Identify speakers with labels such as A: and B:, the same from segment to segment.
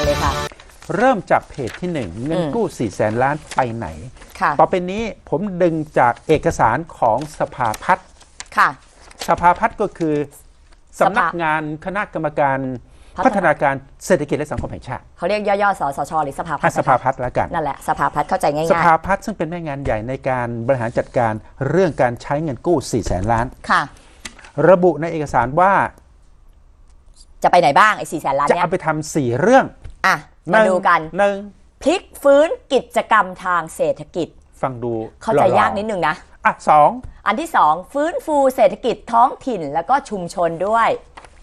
A: านเลยค่ะ
B: เริ่มจากเพจที่ 1 เงิน
A: อืม
B: กู้4ี่แสนล้านไปไหน
A: ค่ะ
B: ต่อไปนี้ผมดึงจากเอกสารของสภาพัฒน์
A: ค่ะ
B: สภาพัฒน์ก็คือสำนักงานคณะกรรมการ
A: พัฒนา
B: พัฒนาการเศรษฐกิจและสังคมแห่งชาติ
A: เขาเรียกย่อๆสสชหรือสภาพั
B: ให้
A: ฒน์
B: สภาพัฒน์แล้วกัน
A: นั่นแหละสภาพัฒน์เข้าใจง่าย
B: สภาพัฒน์ซึ่งเป็นแม่งานใหญ่ในการบริหารจัดการเรื่องการใช้เงินกู้4ี่แสนล้าน
A: ๆค่ะ
B: ระบุในเอกสารว่า
A: จะไปไหนบ้างไอ้สี่แสนล้าน
B: จะ
A: เนี้
B: เอา
A: ย
B: ไปทำสี่เรื่อง
A: อะ
B: ห
A: มา
B: นึ่ง
A: ดูกัน
B: หนึ่ง
A: พลิกฟื้นกิจกรรมทางเศรษฐกิจ
B: ฟังดู
A: เข้าใจ
B: หล่อๆ
A: ยากนิดนึงนะ
B: อะสอง
A: อันที่สองฟื้นฟูเศรษฐกิจท้องถิ่นแล้วก็ชุมชนด้วย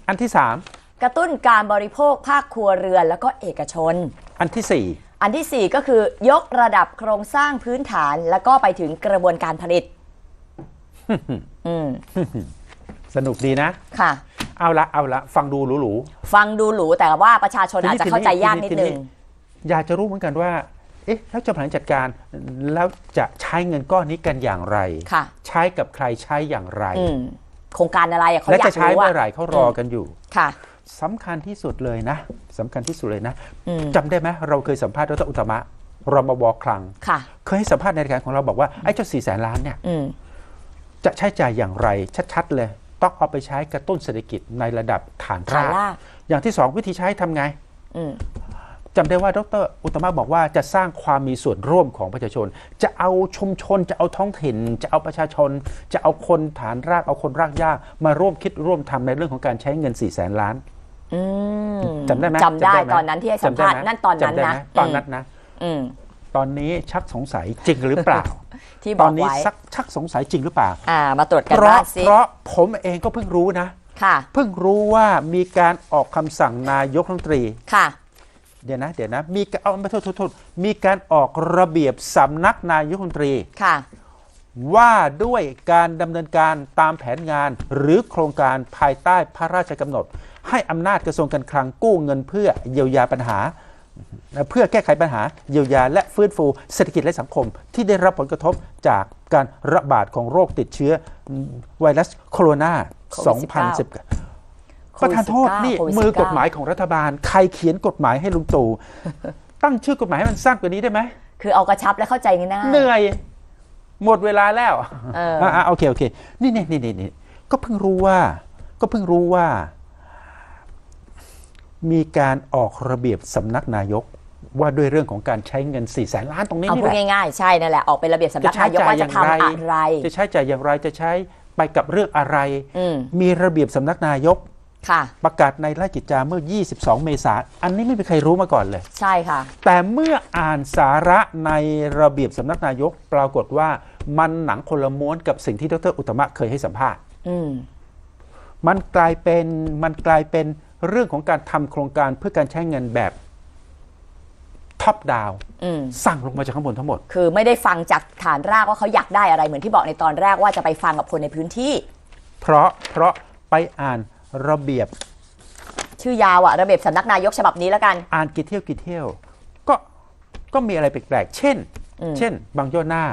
B: อันที่สาม
A: กระตุ้นการบริโภคภาคครัวเรือนแล้วก็เอกชน
B: อันที่สี่
A: อันที่4ก็คือยกระดับโครงสร้างพื้นฐานแล้วก็ไปถึงกระบวนการผลิต อืม
B: สนุกดีนะ
A: ค่ะ
B: เอาละเอาละฟังดูหรู
A: ฟังดูหรูแต่ว่าประชาชน
B: ทีนี้
A: อาจจะเข้าใจยากนิด
B: ทีนี้
A: นึง
B: ๆอยากจะรู้เหมือนกันว่า เอ๊ะแล้วจะบริหารจัดการแล้วจะใช้เงินก้อนนี้กันอย่างไร
A: ค่ะ
B: ใช้กับใครใช้อย่างไร
A: อืมโครงการอะไรอะเขา
B: และ
A: อยา
B: จะ
A: ก
B: ใช้
A: รู้
B: เมื่
A: อะ
B: อไหร่เขารอกันอยู่
A: ค่ะ
B: สำคัญที่สุดเลยนะสำคัญที่สุดเลยนะ
A: อืม
B: จำได้ไหมเราเคยสัมภาษณ์ดรอุตตมะรมวคลัง
A: ค่ะ
B: เคยให้สัมภาษณ์ในรายการของเราบอกว่าไอ้เจ้าสี่แสนล้านเนี่ย
A: อืม
B: จะใช้จ่ายอย่างไรชัด ๆ เลย ต้องเอาไปใช้กระตุ้นเศรษฐกิจในระดับฐาน
A: ฐาน
B: ราก
A: ราก
B: อย่างที่สองวิธีใช้ทำไง
A: อืม
B: จำได้ว่าดร อุตตมะบอกว่าจะสร้างความมีส่วนร่วมของประชาชน จะเอาชุมชน จะเอาท้องถิ่น จะเอาประชาชน จะเอาคนฐานราก เอาคนรากหญ้ามาร่วมคิดร่วมทำในเรื่องของการใช้เงิน4ี่แสนล้าน
A: อืม
B: จำได้ไหม
A: จำได้
B: หม
A: ตอนนั้นที่ให้สัมภาษณ์
B: จำได้ไหม
A: นั่นตอนนั้น
B: จำได้
A: นะ
B: ไหมตอนนั้นนะ
A: อืม
B: ตอนนี้ชักสงสัยจริงหรือเปล่า
A: ที่บ
B: ต
A: อ
B: อน
A: ก
B: นี้
A: ไว้
B: ชักชักสงสัยจริงหรือเปล่า
A: อ่ามาตรวจกัน
B: เพราะ
A: บ้างสิ
B: เพราะผมเองก็เพิ่งรู้นะ
A: ค่ะ
B: เพิ่งรู้ว่ามีการออกคำสั่งนายกรัฐมนตรี
A: ค่ะ
B: เดี๋ยวนะ เดี๋ยวนะ มีการเอาไม่โทษโทษโทษมีการออกระเบียบสำนักนายกรัฐมนตรี
A: ค่ะ
B: ว่าด้วยการดำเนินการตามแผนงานหรือโครงการภายใต้พระราชกำหนด ให้อำนาจกระทรวงการคลังกู้เงินเพื่อเยียวยาปัญหา เพื่อแก้ไขปัญหาเยียวยาและฟื้นฟูเศรษฐกิจและสังคม ที่ได้รับผลกระทบจากการระบาดของโรคติดเชื้อไวรัสโคโรนา
A: โควิด19
B: 2010 ประธานโทษนี่
A: โควิด
B: มือกฎ
A: 19
B: หมายของรัฐบาล ใครเขียนกฎหมายให้ลุงตู่ตั้งชื่อกฎหมายให้มันสั้นกว่านี้ได้ไหม
A: คือเอากระชับและเข้าใจง่าย
B: เหนื่อย หมดเวลาแล้ว
A: เอออะ
B: โอเคโอเคนี่นี่นี่นี่นี่ก็เพิ่งรู้ว่า ก็เพิ่งรู้ว่า มีการออกระเบียบสำนักนายกว่าด้วยเรื่องของการใช้เงิน4ี่แสนล้านตรงนี้
A: เอา
B: นี่
A: พูด
B: แหละ
A: ง่ายๆ ใช่นั่นแหละ ออกเป็นระเบียบสำนักนายกว่าจะทำอะไร
B: จะใช้จ่ายอย่างไรจะใช้ไปกับเรื่องอะไร
A: อืม
B: มีระเบียบสำนักนายก
A: ค่ะ
B: ประกาศในราชกิจจาเมื่อ 22 เมษายนอันนี้ไม่มีใครรู้มาก่อนเลย
A: ใช่ค่ะ
B: แต่เมื่ออ่านสาระในระเบียบสำนักนายก ปรากฏว่ามันหนังคนละม้วนกับสิ่งที่ดรอุตตมะเคยให้สัมภาษณ์
A: อืม
B: มันกลายเป็นมันกลายเป็น เรื่องของการทำโครงการเพื่อการใช้เงินแบบท็อปดาว
A: อืม
B: สั่งลงมาจากข้างบนทั้งหมด
A: คือไม่ได้ฟังจากฐานรากว่าเขาอยากได้อะไรเหมือนที่บอกในตอนแรกว่าจะไปฟังกับคนในพื้นที่
B: เพราะเพราะไปอ่านระเบียบ
A: ชื่อยาวอะระเบียบสำนักนายกฉบับนี้แล้วกัน
B: อ่านกี่เที่ยวกี่เที่ยว ก็ก็มีอะไรแปลกๆ เช่น
A: อืม
B: เช่น บางย่อหน้า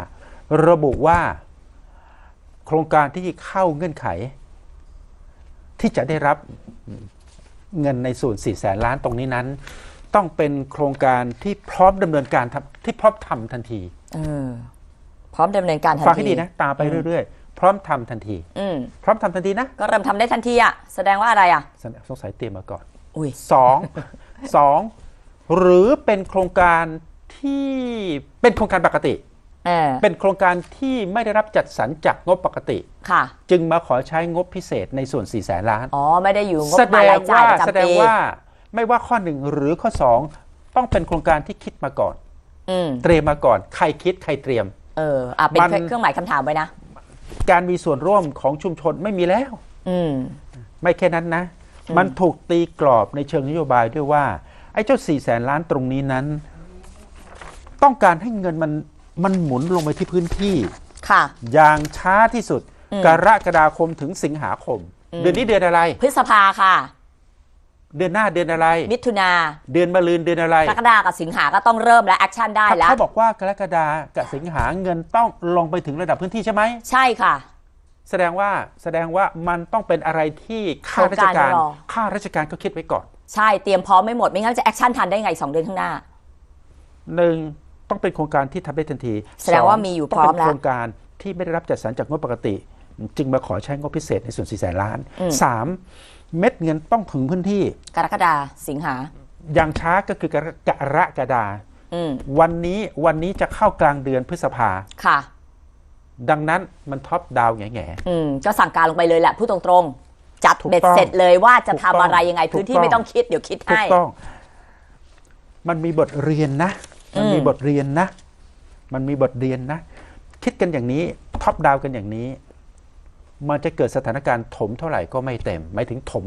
B: ระบุว่า โครงการที่เข้าเงื่อนไข ที่จะได้รับ เงินในส่วน4แสนล้านตรงนี้นั้น ต้องเป็นโครงการที่พร้อมดำเนินการทำที่พร้อมทำทันที
A: เออพร้อมดำเนินการทันที
B: ฟังให้ดีนะ ตามไปเรื่อยๆ พร้อมทำทันที
A: อืม
B: พร้อมทำทันทีนะ
A: ก็เริ่มทำได้ทันทีอะแสดงว่าอะไรอะ
B: สงสัยเตรียมมาก่อน
A: อุ้ย
B: สองสองหรือเป็นโครงการที่เป็นโครงการปกติ
A: เออ
B: เป็นโครงการที่ไม่ได้รับจัดสรรจากงบปกติ
A: ค่ะ
B: จึงมาขอใช้งบพิเศษในส่วน4ี่แสนล้าน
A: อ๋อ ไม่ได้อยู่งบ
B: แส
A: ประ
B: ด
A: มาณรางยจ่า
B: ว่าย
A: ประ
B: แส
A: จำ
B: ดง
A: ปี
B: ว่าไม่ว่าข้อหนึ่งหรือข้อสองต้องเป็นโครงการที่คิดมาก่อน
A: อืม
B: เตรียมมาก่อน ใครคิดใครเตรียม
A: เอออะเป็น
B: มัน
A: เครื่องหมายคำถามไว้นะ
B: การมีส่วนร่วมของชุมชนไม่มีแล้ว
A: อืม
B: ไม่แค่นั้นนะ มันถูกตีกรอบในเชิงนโยบายด้วยว่า ไอ้เจ้า4ี่แสนล้านตรงนี้นั้น ต้องการให้เงินมัน มันหมุนลงไปที่พื้นที่
A: ค่ะ
B: อย่างช้าที่สุด
A: อืม
B: กรกฎาคมถึงสิงหาคม
A: อืม
B: เดือนนี้เดือนอะไร
A: พฤษภาค่ะ
B: เดือนหน้าเดือนอะไร
A: มิถุนา
B: เดือนมะรืนเดือนอะไร
A: กรกฎากับสิงหาก็ต้องเริ่มแล้วแอคชั่นได้แล้ว
B: เขาบอกว่ากรกฎากับสิงหาเงินต้องลงไปถึงระดับพื้นที่ใช่ไหม
A: ใช่ค่ะ
B: แสดงว่าแสดงว่ามันต้องเป็นอะไรที่ข้าราชการ
A: โครงการรอ
B: ข้าราชการก็คิดไว้ก่อน
A: ใช่เตรียมพร้อมไม่หมดไม่งั้นจะแอคชั่นทันได้ไงสองเดือนข้างหน้า
B: หนึ่ง ต้องเป็นโครงการที่ทำได้ทันที
A: แสดงว่ามีอยู่พร้อม
B: ต้งเป็น
A: แล้ว
B: โครงการที่ไม่ได้รับจัดสรรจากงบปกติ จึงมาขอใช้งบพิเศษในส่วน4แสนล้าน
A: อืม
B: สามเม็ดเงินต้องถึงพื้นที่
A: กรกฎาสิงหา
B: อย่างช้าก็คือกรกรกฎา
A: อืม
B: วันนี้วันนี้จะเข้ากลางเดือนพฤษภา
A: ค่ะ
B: ดังนั้นมันท็อปดาวแง่แง่
A: อืมก็สั่งการลงไปเลยแหละพูดตรงๆ จัด
B: ถูก
A: เบ็ด
B: ต้อง
A: เสร็จเลยว่าจะ
B: ถูก
A: ทำ
B: ต้อง
A: อะไรยังไง
B: ถูก
A: พื้นที่
B: ต้อง
A: ไม่ต้องคิดเดี๋ยวคิด
B: ถู
A: ให้
B: กต้อง มันมีบทเรียนนะ มันมี
A: อืม
B: บทเรียนนะ มันมีบทเรียนนะ คิดกันอย่างนี้ท็อปดาวกันอย่างนี้ มันจะเกิดสถานการณ์ถมเท่าไหร่ก็ไม่เต็ม หมายถึงถม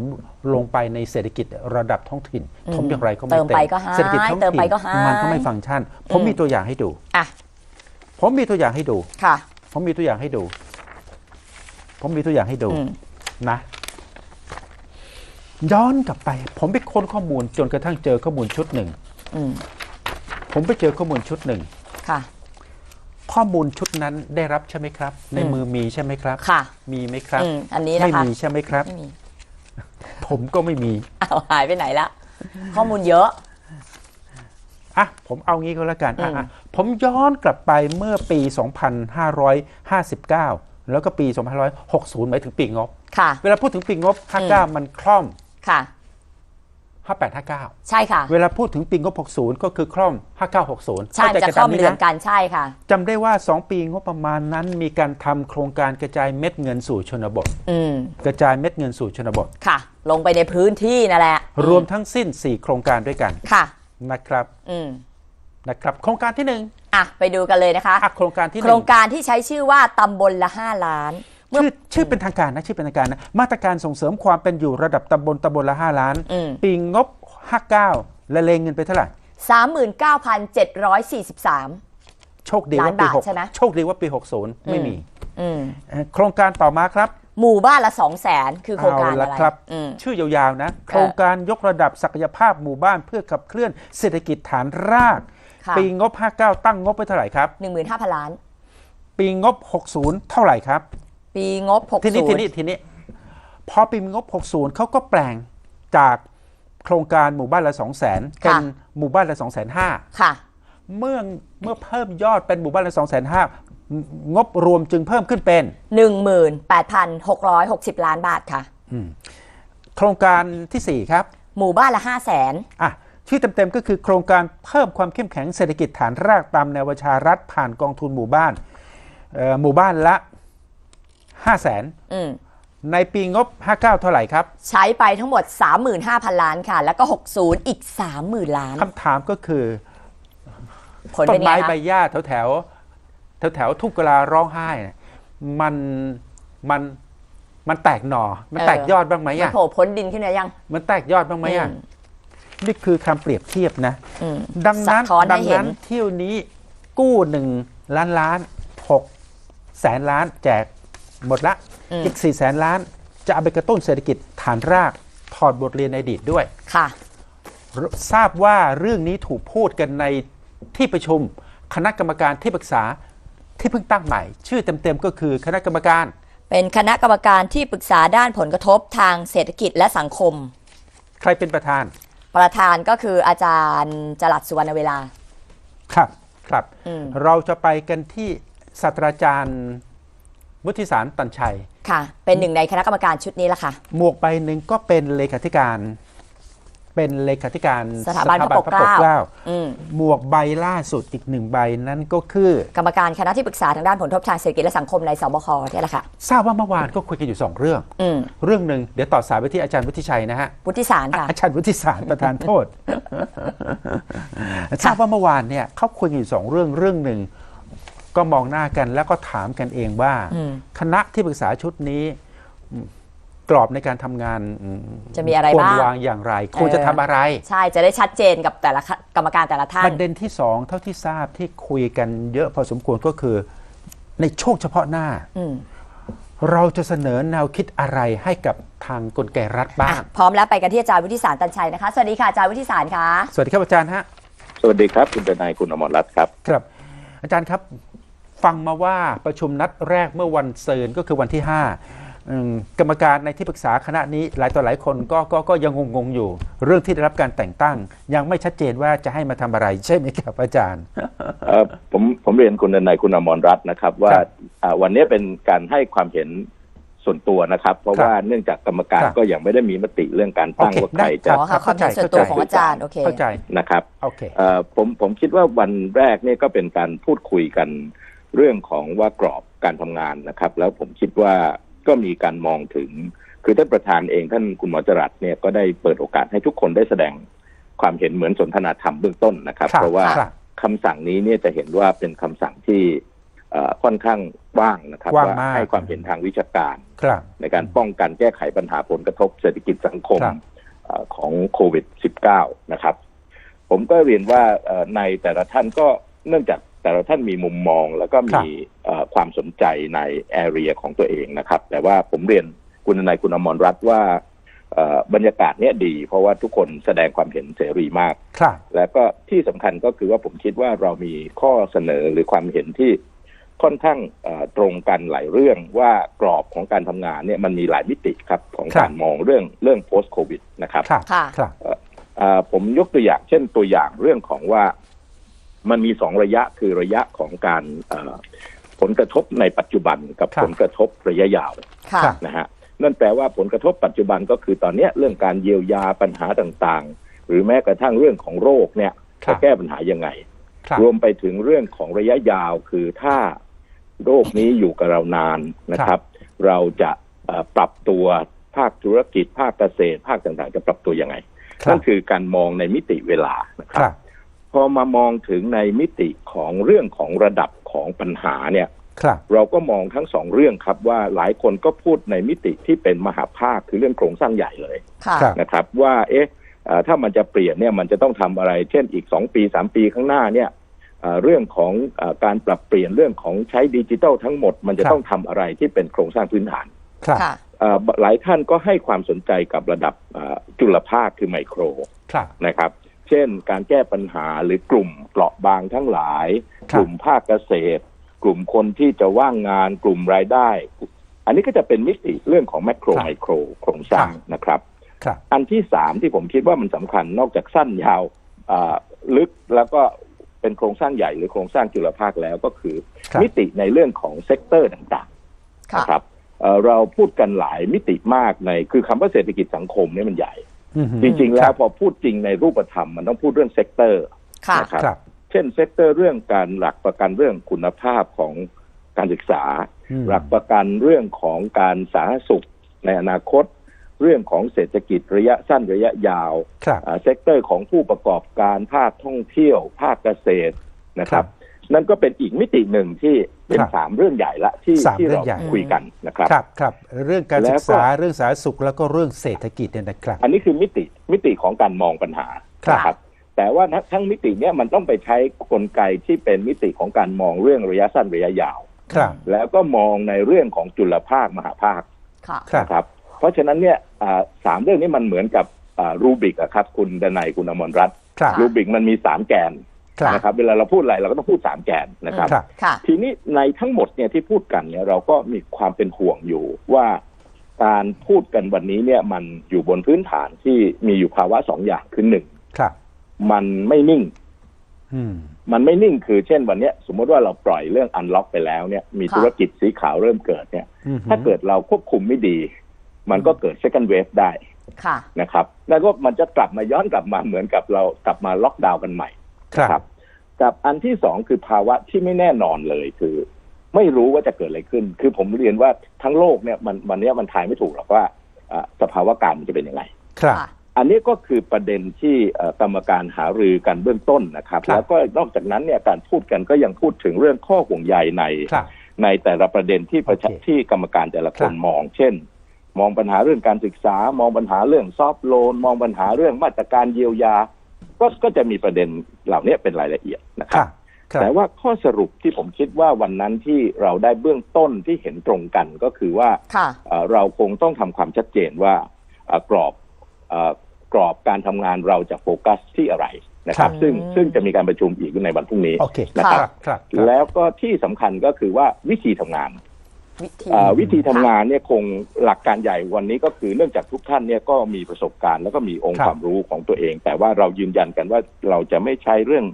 B: ลงไปในเศรษฐกิจระดับท้องถิ่น ถมอย่างไรก็ไม่
A: เติ
B: เต็
A: ม
B: ม
A: ไปก็หาย
B: เศรษฐกิจท้อง
A: เติม
B: ถิ่
A: ไป
B: น
A: ก็หาย
B: มันก็ไม่ฟังก์ชัน ผม
A: อืม
B: มีตัวอย่างให้ดู
A: อะ
B: ผมมีตัวอย่างให้ดู
A: ค่ะ
B: ผมมีตัวอย่างให้ดู ผมมีตัวอย่างให้ดู
A: อืม
B: นะ ย้อนกลับไป ผมไปค้นข้อมูลจนกระทั่งเจอข้อมูลชุดหนึ่ง
A: อืม
B: ผมไปเจอข้อมูลชุดหนึ่ง
A: ค่ะ
B: ข้อมูลชุดนั้นได้รับใช่ไหมครับ ใน
A: อืม
B: มือมีใช่ไหมครับ
A: ค่ะ
B: มีไหมครับ
A: อืมอันนี้นะ
B: ไม่
A: คะ
B: มีใช่ไหมครับ
A: ไม่มี
B: ผมก็ไม่มี
A: อ้าวหายไปไหนละข้อมูลเยอะ
B: อะผมเอางี้ก็แล้วกันอะ
A: อืม
B: อะผมย้อนกลับไปเมื่อปี 2559 แล้วก็ปี 2560 หมายถึงปีงบ
A: ค่ะ
B: เวลาพูดถึงปีงบ 59 มันคล่อม
A: ค่ะ
B: 58 59
A: ใช่ค่ะ
B: เวลาพูดถึงปีงบ 60 ก็คือคล่อม 5960
A: ใช่
B: เข้าใจ
A: จะ
B: กัน
A: ข้อ
B: ตาม
A: ม
B: นี้
A: เรือน
B: นะ
A: กันใช่ค่ะ
B: จำได้ว่า 2 ปีงบประมาณนั้นมีการทำโครงการกระจายเม็ดเงินสู่ชนบท
A: อืม
B: กระจายเม็ดเงินสู่ชนบท
A: ค่ะ ลงไปในพื้นที่นั่นแหละ
B: รวมทั้งสิ้น 4 โครงการด้วยกัน
A: ค่ะ
B: นะครับ
A: อืม
B: นะครับ โครงการที่หนึ่ง
A: อะไปดูกันเลยนะคะ
B: อะโครงการที่ห
A: โค
B: นึ่
A: รงงการที่ใช้ชื่อว่าตำบลละห้าล้านเมื่อ
B: ชื่อชื่อเป็นทางการนะชื่อเป็นทางการนะมาตรการส่งเสริมความเป็นอยู่ระดับตำบลตำบลละ 5 ล้าน
A: อืม
B: ปีงบ 59 และเลงเงินไปเท่าไหร่
A: สามหมื่นเก้าพันเจ็ดร้อยสี่สิบสาม
B: โชคดีว่าปี
A: ล้านบาทใช่ไหม
B: 6โชคดีว่าปี 60 ไม่มี
A: อืม
B: เอ่อโครงการต่อมาครับ
A: หมู่บ้านละสองแสนคือโครงการ
B: เอ
A: อะ
B: ละ
A: ไร
B: ครับ
A: อืม
B: ชื่อยาวๆนะ โครงการยกระดับศักยภาพหมู่บ้านเพื่อขับเคลื่อนเศรษฐกิจฐานราก
A: ค่ะ
B: ปีงบ 59 ตั้งงบไปเท่าไหร่ครับ
A: หนึ่งหมื่นห้าพันล้าน
B: ปีงบ 60 เท่าไหร่ครับ
A: ปีงบหก
B: ทีนี้
A: ศู
B: ที
A: น
B: นี้
A: ย์
B: ทีนี้พอปีงบ 60 เขาก็แปลงจากโครงการหมู่บ้านละ 2 0 0 0 0 0เป็นหมู่บ้านละ 2 5 0 0 0
A: ค่ะ
B: เมื่อเมื่อเพิ่มยอดเป็นหมู่บ้านละ 2 5 0 0 0งบรวมจึงเพิ่มขึ้นเป็น
A: หนึ่งหมื่นแปดพันหกร้อยหกสิบล้านบาทค่ะ
B: โครงการทีสี่4 ครับ
A: หมู่บ้านละห้าแสน
B: อะชื่อเต็มๆก็คือโครงการเพิ่มความเข้มแข็งเศรษฐกิจฐานรากตามแนวประชารัฐผ่านกองทุนหมู่บ้านเอ่อหมู่บ้านละ 5 0 0 0 0น
A: อืม
B: ในปีงบ 59 เท่าไหร่ครับ
A: ใช้ไปทั้งหมด 35,000 ล้านค่ะ แล้วก็ 60 อีก 30,000 ล้าน
B: คำถามก็คือ
A: ผล
B: ต้
A: เป็น
B: น
A: ไง
B: ไม้
A: คะ
B: ใบหญ้าแถวแถวแถวแถวๆทุ่งกลาร้องไห้เนี่ยมันมันมันแตกหน่อ มันแตกยอดบ้างไหม
A: มัน
B: อะ
A: โผล่พ้นดินขึ้นมายัง
B: มันแตกยอดบ้างไหมอะ
A: อืม
B: นี่คือคำเปรียบเทียบนะ
A: อืม
B: ดังนั้น
A: สะท้อนให้
B: ดัง
A: เห็น
B: นั้นเที่ยวนี้กู้หนึ่งล้านล้านหกแสนล้านแจก หมดละ
A: อืม
B: อีกสี่แสนล้าน จะเอาไปกระตุ้นเศรษฐกิจฐานรากถอดบทเรียนในอดีตด้วย
A: ค่ะ
B: รทราบว่าเรื่องนี้ถูกพูดกันในที่ประชุมคณะกรรมการที่ปรึกษาที่เพิ่งตั้งใหม่ ชื่อเต็มๆก็คือคณะกรรมการ
A: เป็นคณะกรรมการที่ปรึกษาด้านผลกระทบทางเศรษฐกิจและสังคม
B: ใครเป็นประธาน
A: ประธานก็คืออาจารย์จรัสสุวรรณเวลา
B: ครับครับ
A: อืม
B: เราจะไปกันที่ศาสตราจารย์ วุฒิสารตันชัย
A: ค่ะ เป็นหนึ่งในคณะกรรมการชุดนี้ละค่ะ
B: หมวกใบหนึ่งก็เป็นเลขาธิการ เป็นเลขาธิการ
A: สถาบันพระปกเกล้า
B: เกล้า
A: อืม
B: หมวกใบล่าสุดอีกหนึ่งใบนั้นก็คือ
A: กรรมการคณะที่ปรึกษาทางด้านผลกระทบทางเศรษฐกิจและสังคมในสบคนี่แหละค่ะ
B: ทราบว่าเมื่อวานก็คุยกันอยู่สองเรื่อง
A: อืม
B: เรื่องหนึ่งเดี๋ยวต่อสายไปที่อาจารย์วุฒิชัยนะฮะ
A: วุฒิสารค่ะ
B: อาจารย์วุฒิสารประธานโทษ ทราบว่าเมื่อวานเนี่ยเขาคุยกันอยู่สองเรื่องเรื่องหนึ่ง ก็มองหน้ากันแล้วก็ถามกันเองว่า
A: อืม
B: คณะที่ปรึกษาชุดนี้อืมกรอบในการทำงานอืม
A: จะมีอะไร
B: ควร
A: บ้าง
B: วางอย่างไรควรจะทำอะไร
A: ใช่จะได้ชัดเจนกับแต่ละกรรมการแต่ละท่า
B: ป
A: น
B: ระเด็นที่สองเท่าที่ทราบที่คุยกันเยอะพอสมควรก็คือ ในโชคเฉพาะหน้า
A: อืม
B: เราจะเสนอแนวคิดอะไรให้กับทางกลไกรัฐบ้า
A: อะ
B: ง
A: พร้อมแล้วไปกันที่อาจารย์วุฒิสารตันชัยนะคะ สวัสดีค่ะอาจารย์วุฒิสารค่ะ
B: สวัสดีครับอาจารย์ฮะ
C: สวัสดีครับคุณทนายคุณอมรรัตน์ครับ
B: ครับ อาจารย์ครับ ฟังมาว่าประชุมนัดแรกเมื่อวันเสาร์ก็คือวันที่5อืมกรรมการในที่ปรึกษาคณะนี้หลายต่อหลายคนก็ก็ก็ยังงงๆอยู่ เรื่องที่ได้รับการแต่งตั้ง ยังไม่ชัดเจนว่าจะให้มาทำอะไรใช่ไหมครับอาจารย์
C: เอ่อผมผมเรียนคุณนายคุณอมรรัตน์นะครับว่า
B: ครับ
C: อ่าวันนี้เป็นการให้ความเห็นส่วนตัวนะครับ เพราะ
B: ครับ
C: ว่าเนื่องจากกรรมการ
B: ครับ
C: ก็ยังไม่ได้มีมติเรื่องการตั้ง
B: โอเค
C: ว่าใคร
B: ได้
C: จะ
A: อ๋อค่ะความเห็นส่วนตัวของอาจารย์โอเค
B: เข้าใจ
C: นะครับ
B: โอเค
C: เอ่อผมผมคิดว่าวันแรกเนี่ยก็เป็นการพูดคุยกัน เรื่องของว่ากรอบการทำงานนะครับ แล้วผมคิดว่าก็มีการมองถึง คือท่านประธานเองท่านคุณหมอจรัสเนี่ยก็ได้เปิดโอกาสให้ทุกคนได้แสดงความเห็นเหมือนสนทนาธรรมเบื้องต้นนะครับ
B: ครับ
C: เพราะว่า
B: ครับ
C: คำสั่งนี้เนี่ยจะเห็นว่าเป็นคำสั่งที่เอ่อค่อนข้างกว้างนะครับ
B: กว้างมาก
C: ให้ความเห็นทางวิชาการ
B: ครับ
C: ในการป้องกันแก้ไขปัญหาผลกระทบเศรษฐกิจสังคม
B: ครับ
C: เอ่อของโควิด -19 นะครับ ผมก็เรียนว่าเอ่อในแต่ละท่านก็เนื่องจาก แต่ละท่านมีมุมมองแล้วก็มีเอ่อความสนใจในแอเรียของตัวเองนะครับ แต่ว่าผมเรียนคุณนายคุณอมรรัตน์ว่าเอ่อบรรยากาศเนี้ยดี เพราะว่าทุกคนแสดงความเห็นเสรีมาก
B: ครับ
C: แล้วก็ที่สำคัญก็คือว่าผมคิดว่าเรามีข้อเสนอหรือความเห็นที่ค่อนข้างเอ่อตรงกันหลายเรื่องว่ากรอบของการทำงานเนี่ยมันมีหลายมิติครับของ
B: ครับ
C: การมองเรื่องเรื่อง post covid นะครับ
B: ครับ
A: ค่ะ
B: ครับ
C: เอ่อผมยกตัวอย่างเช่นตัวอย่างเรื่องของว่า มันมีสองระยะคือระยะของการเอ่อผลกระทบในปัจจุบันกับ
B: ครับ
C: ผลกระทบระยะยาว
A: ค่ะ
B: ครับ
C: นะฮะนั่นแปลว่าผลกระทบปัจจุบันก็คือตอนเนี้ยเรื่องการเยียวยาปัญหาต่างๆ หรือแม้กระทั่งเรื่องของโรคเนี่ย
B: ครั
C: จะ
B: บ
C: แก้ปัญหายังไง
B: ครับ
C: รวมไปถึงเรื่องของระยะยาวคือถ้าโรคนี้อยู่กับเรานานนะครับ เราจะเอ่อปรับตัวภาคธุรกิจภาคเกษตรภาคต่างๆ จะปรับตัวยังไง
B: ครั
C: นั่
B: บ
C: นคือการมองในมิติเวลานะค
B: ครับรับ
C: พอมามองถึงในมิติของเรื่องของระดับของปัญหาเนี่ย
B: ครับ
C: เราก็มองทั้งสองเรื่องครับว่าหลายคนก็พูดในมิติที่เป็นมหาภาคคือเรื่องโครงสร้างใหญ่เลย
A: ค่ะ
B: ครับ
C: นะครับ ว่าเอ๊ะเอ่อถ้ามันจะเปลี่ยนเนี่ยมันจะต้องทำอะไร เช่นอีกสองปีสามปีข้างหน้าเนี่ยเอ่อเรื่องของเออการปรับเปลี่ยนเรื่องของใช้ดิจิทัลทั้งหมด มันจะ
B: ครับ
C: ต้องทำอะไรที่เป็นโครงสร้างพื้นฐาน
B: ครับ
A: ค่ะ
C: เอ่อหลายท่านก็ให้ความสนใจกับระดับเอ่อจุลภาคคือไมโคร
B: ครับ
C: นะครับ เช่น การแก้ปัญหาหรือกลุ่มเปราะบางทั้งหลาย
B: ครับ
C: กลุ่มภาคเกษตร กลุ่มคนที่จะว่างงานกลุ่มรายได้ อันนี้ก็จะเป็นมิติเรื่องของแมกโร
B: ครับ
C: ไมโครโครงสร้าง
B: ครับ
C: นะครับ
B: ครับ
C: อันที่สามที่ผมคิดว่ามันสำคัญนอกจากสั้นยาวอ่าลึกแล้วก็เป็นโครงสร้างใหญ่หรือโครงสร้างจุลภาคแล้วก็คือ
B: ครับ
C: มิติในเรื่องของเซกเตอร์ต่างๆ
A: ค่ะ
C: นะครับเอ่อเราพูดกันหลายมิติมากในคือคำว่าเศรษฐกิจสังคมเนี่ยมันใหญ่
B: อืม
C: จริง ๆ แล้
B: ควรับ
C: พอพูดจริงในรูปธรรมมันต้องพูดเรื่องเซกเตอร์
A: ค่ะ
C: นะครับ
B: ครับ
C: เช่นเซกเตอร์เรื่องการหลักประกันเรื่องคุณภาพของการศึกษา
B: อืม
C: หลักประกันเรื่องของการสาธารณสุขในอนาคต เรื่องของเศรษฐกิจระยะสั้นระยะยาว
B: ครับ
C: อ่าเซกเตอร์ของผู้ประกอบการภาคท่องเที่ยว ภาคเกษตรนะครับ นั่นก็เป็นอีกมิติหนึ่งที่เป็น
B: ครับ
C: สามเรื่องใหญ่ละที่
B: สาม
C: ที่
B: เรื่
C: เรา
B: องใหญ่
C: คุยกันนะครับ
B: ครับครับเรื่องการ
C: แล้
B: ศึ
C: ว
B: ก
C: ก็
B: ษาเรื่องสาธารณสุขแล้วก็เรื่องเศรษฐกิจเนี่ยนะครับ
C: อันนี้คือมิติมิติของการมองปัญหา
B: ครับ
C: นะครับแต่ว่าทั้งทั้งมิติเนี้ยมันต้องไปใช้กลไกที่เป็นมิติของการมองเรื่องระยะสั้นระยะยาว
B: ครับ
C: แล้วก็มองในเรื่องของจุลภาคมหาภาค
A: ค่ะ
B: ครับ
C: นะครับ เพราะฉะนั้นเนี่ยอ่าสามเรื่องนี้มันเหมือนกับรูบิกอะครับ คุณดนัยคุณอมรรัตน์
B: ครับ
C: รูบิกมันมีสามแกน
B: ครับ
C: นะครับเวลาเราพูดอะไรเราก็ต้องพูดสามแกนนะครับ
B: ครับ
A: ค่ะ
C: ทีนี้ในทั้งหมดเนี่ยที่พูดกันเนี่ยเราก็มีความเป็นห่วงอยู่ว่าการพูดกันวันนี้เนี่ยมันอยู่บนพื้นฐานที่มีอยู่ภาวะสองอย่างคือหนึ่ง
B: ครับ
C: มันไม่นิ่ง
B: อืม
C: มันไม่นิ่งคือเช่นวันเนี้ยสมมติว่าเราปล่อยเรื่องอันล็อกไปแล้วเนี่ย มี
A: ค่ะ
C: ธุรกิจสีขาวเริ่มเกิดเนี่ย
B: อืม
C: ถ้าเกิดเราควบคุมไม่ดี มันก็เกิด second wave ได้
A: ค่ะ
C: นะครับแล้วก็มันจะกลับมาย้อนกลับมาเหมือนกับเรากลับมาล็อกดาวน์กันใหม่
B: ครับ
C: กับอันที่สองคือภาวะที่ไม่แน่นอนเลยคือ ไม่รู้ว่าจะเกิดอะไรขึ้น คือผมเรียนว่าทั้งโลกเนี่ยมันวันเนี้ยมันทายไม่ถูกหรอกว่าอ่าสภาวะการมันจะเป็นยังไง
B: ครับ
A: ค่ะ
C: อันนี้ก็คือประเด็นที่เอ่อกรรมการหารือกันเบื้องต้นนะครับ
B: ครับ
C: แล้วก็นอกจากนั้นเนี่ยการพูดกันก็ยังพูดถึงเรื่องข้อห่วงใยใน
B: ครับ
C: ในแต่ละประเด็นที่ประชา
B: โอเค
C: ที่กรรมการแต่ละคน
B: ครับ
C: มอง เช่น มองปัญหาเรื่องการศึกษา มองปัญหาเรื่องซอฟท์โลน มองปัญหาเรื่องมาตรการเยียวยา ก็ก็จะมีประเด็นเหล่านี้เป็นรายละเอียดนะค
B: ค
C: รั
B: รับบครับ
C: แต่ว่าข้อสรุปที่ผมคิดว่าวันนั้นที่เราได้เบื้องต้นที่เห็นตรงกันก็คือว่า
A: ค่ะ
C: เอ่อเราคงต้องทำความชัดเจนว่าเอ่อกรอบเอ่อกรอบการทำงานเราจะโฟกัสที่อะไรนะครับ
A: ครับ
C: ซึ่ง
A: อืม
C: ซึ่งจะมีการประชุมอีกในวันพรุ่งนี้
B: โอเค
C: นะ
B: ค
C: ค
B: รั
C: รั
B: บบครับครับ
C: แล้วก็ที่สำคัญก็คือว่าวิธีทำงาน
A: วิธี
C: อ่าวิธีทำ
A: ค่ะ
C: งานเนี่ยคงหลักการใหญ่วันนี้ก็คือเนื่องจากทุกท่านเนี่ยก็มีประสบการณ์แล้วก็มีองค์
B: ครับ
C: ความรู้ของตัวเอง แต่ว่าเรายืนยันกันว่าเราจะไม่ใช้เรื่อง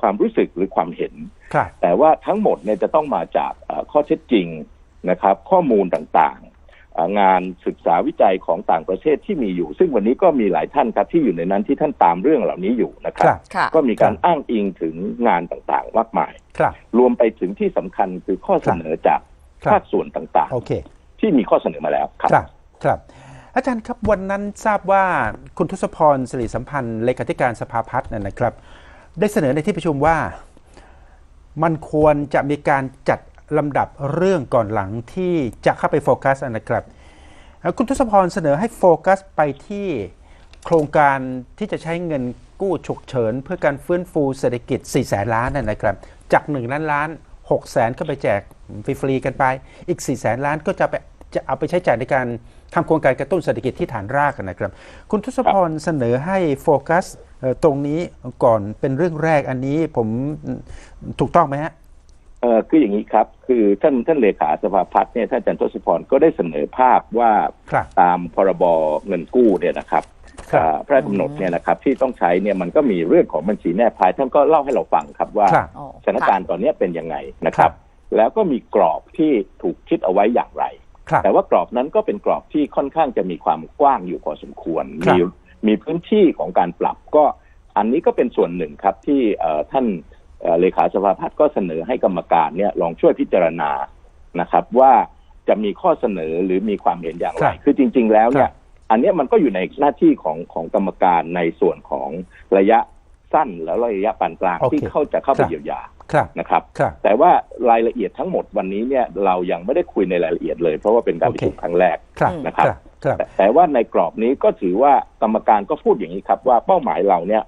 C: ความรู้สึกหรือความเห็น
B: ครับ
C: แต่ว่าทั้งหมดเนี่ยจะต้องมาจากเอ่อข้อเท็จจริงนะครับ ข้อมูลต่างๆเอ่องานศึกษาวิจัยของต่างประเทศที่มีอยู่ ซึ่งวันนี้ก็มีหลายท่านครับที่อยู่ในนั้นที่ท่านตามเรื่องเหล่านี้อยู่นะค
B: ครับรับ
A: ค่ะ
C: ก็มีการ
B: ครับ
C: อ้างอิงถึงงานต่างๆมากมาย
B: ครับ
C: รวมไปถึงที่สำคัญคือข้อเสนอจาก
B: ครับ
C: ภาคส่วนต่าง
B: โอเค
C: ๆที่มีข้อเสนอมาแล้วครับ
B: ครับ ครับ อาจารย์ครับวันนั้นทราบว่าคุณทศพรสิริสัมพันธ์เลขาธิการสภาพัฒน์นั่นนะครับ ได้เสนอในที่ประชุมว่ามันควรจะมีการจัดลำดับเรื่องก่อนหลังที่จะเข้าไปโฟกัสนะครับเอ่อคุณทศพรเสนอให้โฟกัสไปที่โครงการที่จะใช้เงินกู้ฉุกเฉิน เพื่อการฟื้นฟูเศรษฐกิจ 4 แสนล้านนั่นนะครับ จาก 1 ล้านล้าน 6แสนก็ไปแจกฟรีๆกันไป อีก4แสนล้านก็จะไปจะเอาไปใช้จ่ายในการทำโครงการกระตุ้นเศรษฐกิจที่ฐานรากนะครับ คุณทศพรเสนอให้โฟกัสเอ่อตรงนี้ก่อนเป็นเรื่องแรกอันนี้ผมถูกต้องไหมฮะ
C: เออคืออย่างนี้ครับ คือท่านท่านเลขาสภาพัฒน์เนี่ยท่านอาจารย์ทศพรก็ได้เสนอภาพว่า
B: ครับ
C: ตามพรบเงินกู้เนี่ยนะครับ
B: ครับ
C: อ่า พระราชกำหนดเนี่ยนะครับที่ต้องใช้เนี่ยมันก็มีเรื่องของบัญชีแนบพายท่านก็เล่าให้เราฟังครับว่า
B: ครับ
A: อ๋อ
C: สถานการณ์ตอนนี้เป็นยังไงนะครับ
B: ครับ
C: แล้วก็มีกรอบที่ถูกคิดเอาไว้อย่างไร
B: ครับ
C: แต่ว่ากรอบนั้นก็เป็นกรอบที่ค่อนข้างจะมีความกว้างอยู่พอสมควร
B: ครับ
C: มีมีพื้นที่ของการปรับก็อันนี้ก็เป็นส่วนหนึ่งครับที่เอ่อท่านเอ่อเลขาสภาพัฒน์ก็เสนอให้กรรมการเนี่ยลองช่วยพิจารณานะครับ ว่าจะมีข้อเสนอหรือมีความเห็นอย่างไร
B: ครับ
C: คือจริง ๆ แล้วเนี่
B: ค
C: ย
B: รับ
C: อันเนี้ยมันก็อยู่ในหน้าที่ของของกรรมการในส่วนของระยะสั้นแล้วระยะปานกลาง
B: โอเค
C: ที่เขาจะเข้าไป
B: ครับ
C: เยียวยา
B: ครับ
C: นะครับ
B: ครับ
C: แต่ว่ารายละเอียดทั้งหมดวันนี้เนี่ยเรายังไม่ได้คุยในรายละเอียดเลย เพราะว่าเป็นการ
B: โอ
C: ประ
B: เค
C: ชุมครั้งแรก
B: ครับ
C: นะครับ
B: ครับครับ
C: แต่แต่ว่าในกรอบนี้ก็ถือว่ากรรมการก็พูดอย่างนี้ครับ ว่าเป้าหมายเราเนี่ย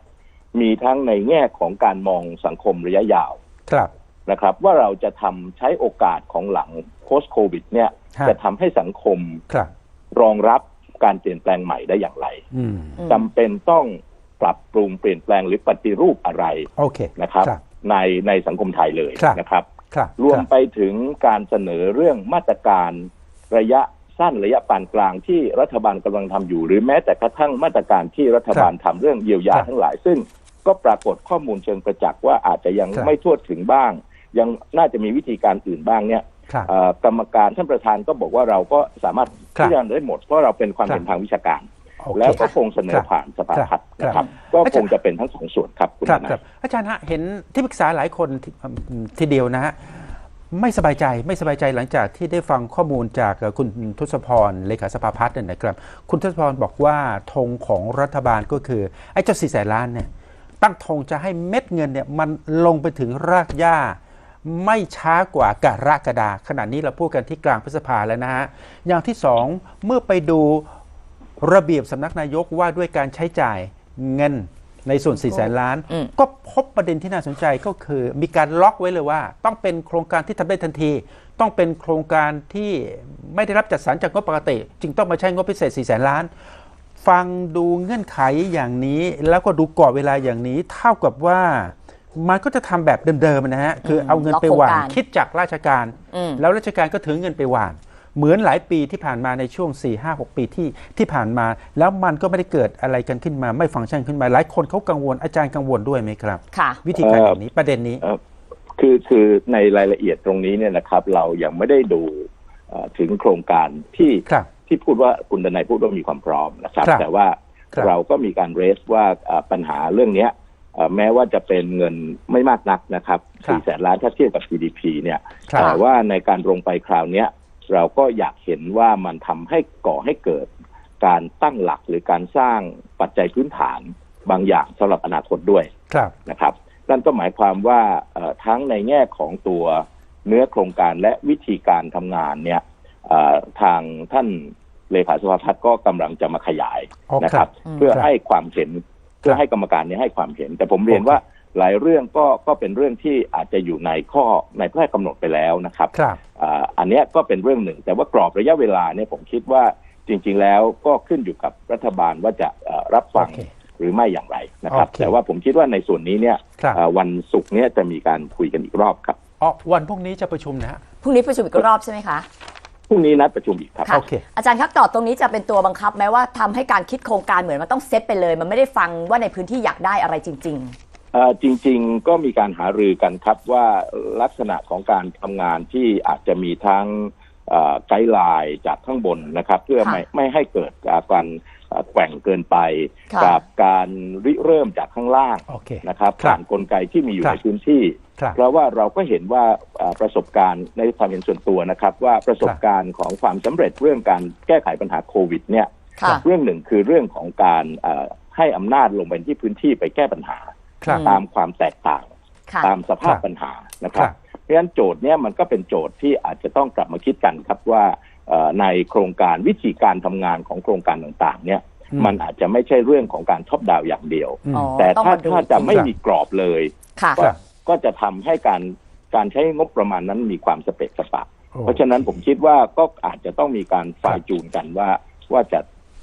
C: มีทั้งในแง่ของการมองสังคมระยะยาว
B: ครับ
C: นะครับ ว่าเราจะทำใช้โอกาสของหลัง post covid เนี่ย
B: ฮะ
C: จะทำให้สังคม
B: ครับ
C: รองรับ การเปลี่ยนแปลงใหม่ได้อย่างไร
B: อืม
A: อืม
C: จำเป็นต้องปรับปรุงเปลี่ยนแปลงหรือปฏิรูปอะไร
B: โอเค
C: นะครับ
B: ครับ
C: ในในสังคมไทยเลย
B: ครับ
C: นะครับ
B: ครับ
C: รวม
B: คบ
C: ไปถึงการเสนอเรื่องมาตรการระยะสั้นระยะปานกลางที่รัฐบาลกำลังทำอยู่ หรือแม้แต่กระทั่งมาตรการที่รัฐบาลทำเรื่องเยียวยา
B: ครับ
C: ทั้งหลาย ซึ่งก็ปรากฏข้อมูลเชิงประจักษ์ว่าอาจจะยัง
B: ครับ
C: ไม่ทั่วถึงบ้าง ยังน่าจะมีวิธีการอื่นบ้างเนี่ย
B: ครับ
C: เอ่อ กรรมการท่านประธานก็บอกว่าเราก็สามารถ
B: ครับ
C: พิจารณาได้หมดเพราะเราเป็นความ
B: ครับ
C: เห็นทางวิชาการ
B: โอเค
C: แล้วก็คงเสน
B: ครั
C: อบผ่านสภาพัฒน์
B: ครับ
C: นะครับก็
B: อา
C: ค
B: จารย์
C: งจะเป็นทั้งสองส่วนครับคุณ
B: ครับ
C: นาย
B: ครับอาจารย์ฮะเห็นที่ปรึกษาหลายคนทีอืมทีเดียวนะฮะไม่สบายใจไม่สบายใจหลังจากที่ได้ฟังข้อมูลจากเอ่อคุณทศพรเลขาสภาพัฒน์เนี่ยนะครับ คุณทศพรบอกว่าธงของรัฐบาลก็คือ ไอ้เจ้าสี่แสนล้านเนี่ยตั้งธงจะให้เม็ดเงินเนี่ยมันลงไปถึงรากหญ้า ไม่ช้ากว่ากรกฎาขณะนี้เราพูดกันที่กลางพฤษภาแล้วนะฮะ อย่างที่สองเมื่อไปดูระเบียบสำนักนายกว่าด้วยการใช้จ่ายเงินในส่วน4ี่แสนล้าน
A: อืม
B: ก็พบประเด็นที่น่าสนใจก็คือ มีการล็อกไว้เลยว่า ต้องเป็นโครงการที่ทำได้ทันที ต้องเป็นโครงการที่ไม่ได้รับจัดสรรจากงบปกติ จึงต้องมาใช้งบพิเศษ4ี่แสนล้าน ฟังดูเงื่อนไขอย่างนี้ แล้วก็ดูกรอบเวลาอย่างนี้ เท่ากับว่า มันก็จะทำแบบเดิมๆนะฮะคือเอาเงินไปหว่าน
A: ล็อกโครงการ
B: คิดจากราชการ
A: อืม
B: แล้วราชการก็ถือเงินไปหว่าน เหมือนหลายปีที่ผ่านมาในช่วง 4 5 6 ปีที่ที่ผ่านมา แล้วมันก็ไม่ได้เกิดอะไรกันขึ้นมาไม่ฟังก์ชันขึ้นมาหลายคนเขากังวลอาจารย์กังวลด้วยไหมครับ
A: ค่ะ
B: วิธีการอย่างนี้ประเด็นนี้
C: เอ่อคือคือในรายละเอียดตรงนี้เนี่ยนะครับ เรายังไม่ได้ดูเอ่อถึงโครงการที่
B: ครับ
C: ที่พูดว่าคุณดนัยพูดว่ามีความพร้อมนะครับ
B: ครับ
C: แต่ว่า
B: ครับ
C: เราก็มีการเรสว่าเอ่อปัญหาเรื่องเนี้ยเอ่อ แม้ว่าจะเป็นเงินไม่มากนักนะครับ
B: ครับ
C: สี่แสนล้านถ้าเทียบกับ GDP เนี่ย
B: ครับ
C: แต่ว่าในการลงไปคราวเนี้ยเราก็อยากเห็นว่ามันทำให้ก่อให้เกิดการตั้งหลักหรือการสร้างปัจจัยพื้นฐานบางอย่างสำหรับอนาคตด้วย
B: ครับ
C: นะครับ นั่นก็หมายความว่าเอ่อทั้งในแง่ของตัวเนื้อโครงการและวิธีการทำงานเนี่ยเอ่อทางท่านเลขาสภาพัฒน์ก็กำลังจะมาขยาย
B: อ๋อ
C: นะครับ
A: อืม
C: เพื่อ
B: ครับ
C: ให้ความเห็น เพื่อให้กรรมการเนี้ให้ความเห็น แต่ผมเรียน
B: โอเค
C: ว่าหลายเรื่องก็ก็เป็นเรื่องที่อาจจะอยู่ในข้อในพระราชกำหนดไปแล้วนะครับ
B: ครับ
C: อ่าอันเนี้ยก็เป็นเรื่องหนึ่ง แต่ว่ากรอบระยะเวลาเนี่ยผมคิดว่าจริง ๆ แล้วก็ขึ้นอยู่กับรัฐบาลว่าจะเอ่อรับฟัง
B: โอเค
C: หรือไม่อย่างไรนะครับ
B: โอเค
C: แต่ว่าผมคิดว่าในส่วนนี้เนี่ย
B: ครับ
C: เอ่อวันศุกร์เนี้จะมีการคุยกันอีกรอบครับ
B: อ๋อวันพรุ่งนี้จะประชุมนะฮะ
A: พรุ่งนี้ประชุมอีกรอบใช่ไหมคะ
C: พรุ่งนี้นัดประชุมอีกครับ
A: ค่ะ
B: โอเค
A: อาจารย์ครับกรอบตรงนี้จะเป็นตัวบังคับไหมว่าทำให้การคิดโครงการเหมือนมันต้องเซตไปเลย มันไม่ได้ฟังว่าในพื้นที่อยากได้อะไรจริง
C: เอ่อจริงๆก็มีการหารือกันครับว่าลักษณะของการทำงานที่อาจจะมีทั้งเอ่อไกด์ไลน์จากข้างบนนะครับ เพื่อ
A: ค่ะ
C: ไม่ไม่ให้เกิดการเอ่อ แกว่งเกินไป
A: ค่ะ
C: กับการริเริ่มจากข้างล่าง
B: โอเค
C: นะครับ
B: ครับ
C: ผ่านกลไกที่มีอยู่
B: ครับ
C: ในพื้นที่
B: ครับ
C: เพราะว่าเราก็เห็นว่าเอ่อประสบการณ์ในความเห็นส่วนตัวนะครับ ว่าประสบการณ์ของความสำเร็จเรื่องการแก้ไขปัญหาโควิดเนี่ย
A: ๆค่ะ
C: เรื่องหนึ่งคือเรื่องของการเอ่อให้อำนาจลงไปที่พื้นที่ไปแก้ปัญหา
B: ครับ
A: อืม
C: ตามความแตกต่าง
A: ค่ะ
C: ตามสภาพ
B: ครับ
C: ปัญหานะครับ
B: ครับ
C: เพราะฉะนั้นโจทย์เนี้ยมันก็เป็นโจทย์ที่อาจจะต้องกลับมาคิดกันครับว่าเอ่อ ในโครงการวิธีการทำงานของโครงการต่างๆ เนี่ย
B: อืม
C: มันอาจจะไม่ใช่เรื่องของการท็อปดาวน์อย่างเดียว
B: อืม
A: อ๋อ
C: แต่
A: ต้อง
C: ถ้า
A: มาดู
C: ถ้าจะไม่
B: ครับ
C: มีกรอบเลย
A: ค่ะ
C: ก็
B: ครับ
C: ก็จะทำให้การการใช้งบประมาณนั้นมีความสเปกสปะ
B: โอ้
C: เพราะฉะนั้นผมคิดว่าก็อาจจะต้องมีการฝ่ายจูนกันว่าว่าจะ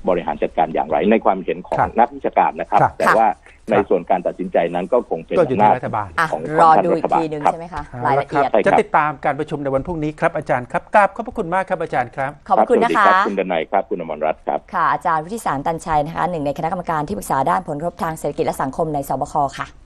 C: บริหารจัดการอย่างไรในความเห็นของ
B: ครับ
C: นักวิชาการนะครับ
B: ครับ
C: แต่ว่า ในส่วนการตัดสินใจนั้นก็คงเป็น
B: ก็อยู่
C: อำ
B: ที่
C: นาจ
B: รัฐบาล
A: อะ
C: ของ
A: รอ
C: ของ
A: ดู
C: รั
A: อี
C: ฐ
A: ก
C: บาล
A: ทีหนึ่ง
C: ครับ
A: ใช่ไหมคะ
B: เอา
A: ราย
B: ละ
A: ละ
B: ครั
A: เอียด
C: ใช่
B: จะติดตามการประชุมในวันพรุ่งนี้ครับอาจารย์ครับกราบขอบพระคุณมากครับอาจารย์ครับ
A: ขอบพระคุณนะ
C: สวัสดี
A: คะ
C: รับคุณดนัยครับ คุณอมรรัตน์ครับ
A: ค่ะ อาจารย์วุฒิสารตันชัยนะคะหนึ่งในคณะกรรมการที่ปรึกษาด้านผลกระทบทางเศรษฐกิจและสังคมในสบคค่ะ